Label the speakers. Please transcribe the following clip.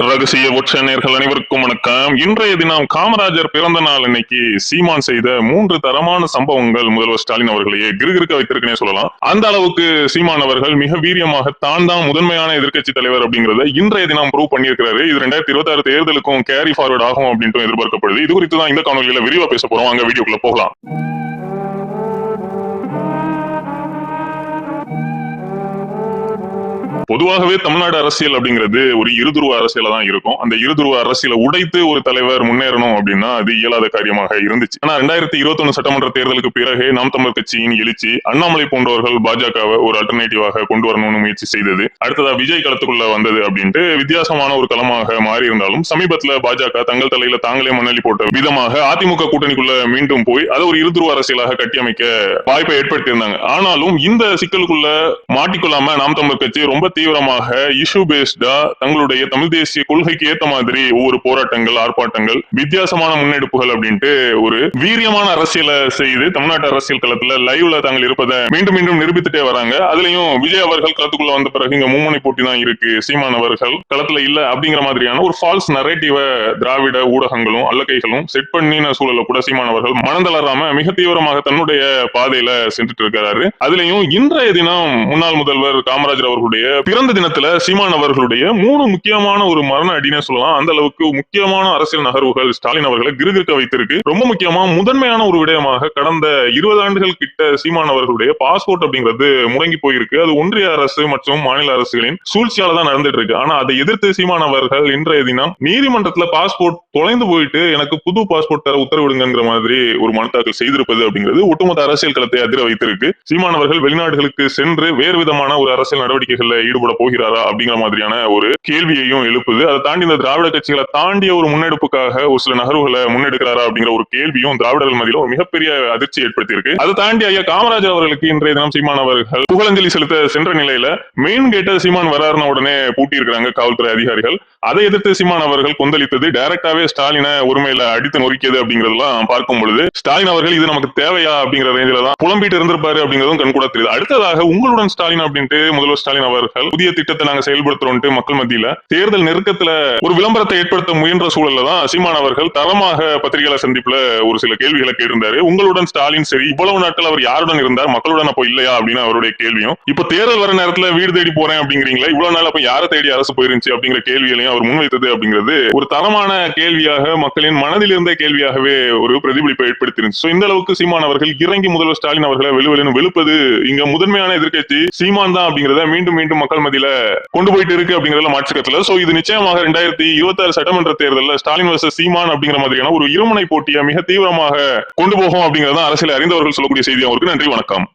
Speaker 1: ரகசிய ஒற்ற நேர்கள் அனைவருக்கும் வணக்கம். இன்றைய தினம் காமராஜர் பிறந்த நாள் இன்னைக்கு சீமான் செய்த மூன்று தரமான சம்பவங்கள் முதல்வர் ஸ்டாலின் அவர்களையே கிருகிருக்க வைத்திருக்குனே சொல்லலாம். அந்த அளவுக்கு சீமான் அவர்கள் மிக வீரியமாக தான் தான் முதன்மையான எதிர்க்கட்சி தலைவர் அப்படிங்கறத இன்றைய தினம் ப்ரூவ் பண்ணியிருக்கிறாரு. இது ரெண்டாயிரத்தி இருபத்தி ஆறு தேர்தலுக்கும் கேரி ஃபார்வர்ட் ஆகும் அப்படின்ட்டு எதிர்பார்க்கப்படுது. இது குறித்து தான் இந்த காணொலியில விரிவா பேச போறோம். அங்க வீடியோக்குள்ள போகலாம். பொதுவாகவே தமிழ்நாடு அரசியல் அப்படிங்கிறது ஒரு இருதுருவ அரசியல தான் இருக்கும். அந்த இருதுருவ அரசியலை உடைத்து ஒரு தலைவர் முன்னேறணும் அப்படின்னா அது இயலாத காரியமாக இருந்துச்சு. ஆனா ரெண்டாயிரத்தி இருபத்தி சட்டமன்ற தேர்தலுக்கு பிறகு நாம் தமிழர் கட்சியின் எழுச்சி அண்ணாமலை போன்றவர்கள் பாஜகவை ஒரு அல்டர்னேட்டிவாக கொண்டு வரணும்னு முயற்சி செய்தது அடுத்ததா விஜய் களத்துக்குள்ள வந்தது அப்படின்ட்டு வித்தியாசமான ஒரு களமாக மாறி இருந்தாலும் சமீபத்துல பாஜக தங்கள் தலையில தாங்களே மண்ணலி போட்ட விதமாக அதிமுக கூட்டணிக்குள்ள மீண்டும் போய் அதை ஒரு இருதுருவ அரசியலாக கட்டியமைக்க வாய்ப்பை ஏற்படுத்தி இருந்தாங்க ஆனாலும் இந்த சிக்கலுக்குள்ள மாட்டிக்கொள்ளாம நாம் தமிழர் கட்சி ரொம்ப தீவிரமாக இஷ்யூ பேஸ்டா தங்களுடைய தமிழ் தேசிய கொள்கைக்கு ஏத்த மாதிரி ஒவ்வொரு போராட்டங்கள் ஆர்ப்பாட்டங்கள் வித்தியாசமான முன்னெடுப்புகள் அப்படின்ட்டு ஒரு வீரியமான அரசியலை செய்து தமிழ்நாட்டு அரசியல் களத்துல லைவ்ல தாங்கள் இருப்பதை மீண்டும் மீண்டும் நிரூபித்துட்டே வராங்க. அதுலயும் விஜய் அவர்கள் களத்துக்குள்ள வந்த பிறகு இங்க மும்முனை போட்டி தான் இருக்கு. சீமான் அவர்கள் களத்துல இல்ல அப்படிங்கிற மாதிரியான ஒரு ஃபால்ஸ் நரேட்டிவ திராவிட ஊடகங்களும் அல்லக்கைகளும் செட் பண்ணின சூழல கூட சீமான் அவர்கள் மனந்தளராம மிக தீவிரமாக தன்னுடைய பாதையில சென்றுட்டு இருக்கிறாரு அதுலயும் இன்றைய தினம் முன்னாள் முதல்வர் காமராஜர் அவர்களுடைய பிறந்த தினத்துல சீமான் அவர்களுடைய மூணு முக்கியமான ஒரு மரண அடினே சொல்லலாம். அந்த அளவுக்கு முக்கியமான அரசியல் நகர்வுகள் ஸ்டாலின் அவர்களை கிருகிருக்க வைத்திருக்கு. ரொம்ப முக்கியமா முதன்மையான ஒரு விடயமாக கடந்த இருபது ஆண்டுகள் கிட்ட சீமான் அவர்களுடைய பாஸ்போர்ட் அப்படிங்கிறது முடங்கி போயிருக்கு. அது ஒன்றிய அரசு மற்றும் மாநில அரசுகளின் சூழ்ச்சியால தான் நடந்துட்டு இருக்கு ஆனா அதை எதிர்த்து சீமான் அவர்கள் இன்றைய தினம் நீதிமன்றத்துல பாஸ்போர்ட் தொலைந்து போயிட்டு எனக்கு புது பாஸ்போர்ட் தர உத்தரவிடுங்கிற மாதிரி ஒரு மனு தாக்கல் செய்திருப்பது அப்படிங்கிறது ஒட்டுமொத்த அரசியல் களத்தை அதிர வைத்திருக்கு. சீமானவர்கள் வெளிநாடுகளுக்கு சென்று வேறு விதமான ஒரு அரசியல் நடவடிக்கைகள்ல ஈடுபட போகிறாரா அப்படிங்கிற மாதிரியான ஒரு கேள்வியையும் எழுப்புது. அதை தாண்டி இந்த திராவிட கட்சிகளை தாண்டிய ஒரு முன்னெடுப்புக்காக ஒரு சில நகர்வுகளை முன்னெடுக்கிறாரா அப்படிங்கிற ஒரு கேள்வியும் திராவிடர்கள் மத்தியில ஒரு மிகப்பெரிய அதிர்ச்சி ஏற்படுத்தி இருக்கு அதை தாண்டி ஐயா காமராஜர் அவர்களுக்கு இன்றைய தினம் சீமான் அவர்கள் புகழஞ்சலி செலுத்த சென்ற நிலையில மெயின் கேட்ட சீமான் வராருன உடனே பூட்டி இருக்கிறாங்க காவல்துறை அதிகாரிகள். அதை எதிர்த்து சீமான் அவர்கள் கொந்தளித்தது டைரக்டாவே ஸ்டாலினை ஒருமையில அடித்து நொறுக்கியது அப்படிங்கறதெல்லாம் பார்க்கும் பொழுது ஸ்டாலின் அவர்கள் இது நமக்கு தேவையா அப்படிங்கிற ரேஞ்சில தான் புலம்பிட்டு இருந்திருப்பாரு அப்படிங்கிறதும் கண்கூட தெரியுது. அடுத்ததாக உங்களுடன் ஸ்டாலின் அப்படின்ட்டு முதல்வர் ஸ்டாலின் அவர்கள் புதிய திட்டத்தை நாங்க செயல்படுத்துறோம்ட்டு மக்கள் மத்தியில தேர்தல் நெருக்கத்துல ஒரு விளம்பரத்தை ஏற்படுத்த முயன்ற சூழல்ல தான் சீமான் அவர்கள் தரமாக பத்திரிகையாளர் சந்திப்புல ஒரு சில கேள்விகளை கேட்டிருந்தாரு. உங்களுடன் ஸ்டாலின் சரி இவ்வளவு நாட்கள் அவர் யாருடன் இருந்தார் மக்களுடன் அப்போ இல்லையா அப்படின்னு அவருடைய கேள்வியும் இப்ப தேர்தல் வர நேரத்துல வீடு தேடி போறேன் அப்படிங்கிறீங்களா இவ்வளவு நாள் அப்ப யாரை தேடி அரசு போயிருந்துச்சு அப்படிங்கிற கேள்விகளையும் அவர் முன்வைத்தது அப்படிங்கிறது ஒரு தரமான கேள்வியாக மக்களின் மனதில் இருந்த கேள்வியாகவே ஒரு பிரதிபலிப்பை ஏற்படுத்திருந்துச்சு இந்த அளவுக்கு சீமான் அவர்கள் இறங்கி முதல்வர் ஸ்டாலின் அவர்களை வெளுவெளின்னு வெளுப்பது இங்க முதன்மையான எதிர்கட்சி சீமான் தான் அப்படிங்கிறத மீண்டும் மீண்டும் மக்கள் மத்தியில கொண்டு போயிட்டு இருக்கு அப்படிங்கறதுல மாற்றுக்கத்துல சோ இது நிச்சயமாக ரெண்டாயிரத்தி இருபத்தி ஆறு சட்டமன்ற தேர்தலில் ஸ்டாலின் வர்சஸ் சீமான் அப்படிங்கிற மாதிரியான ஒரு இருமுனை போட்டியை மிக தீவிரமாக கொண்டு போகும் அப்படிங்கறத அரசியல் அறிந்தவர்கள் சொல்லக்கூடிய செய்தி. அவருக்கு நன்றி வணக்கம்.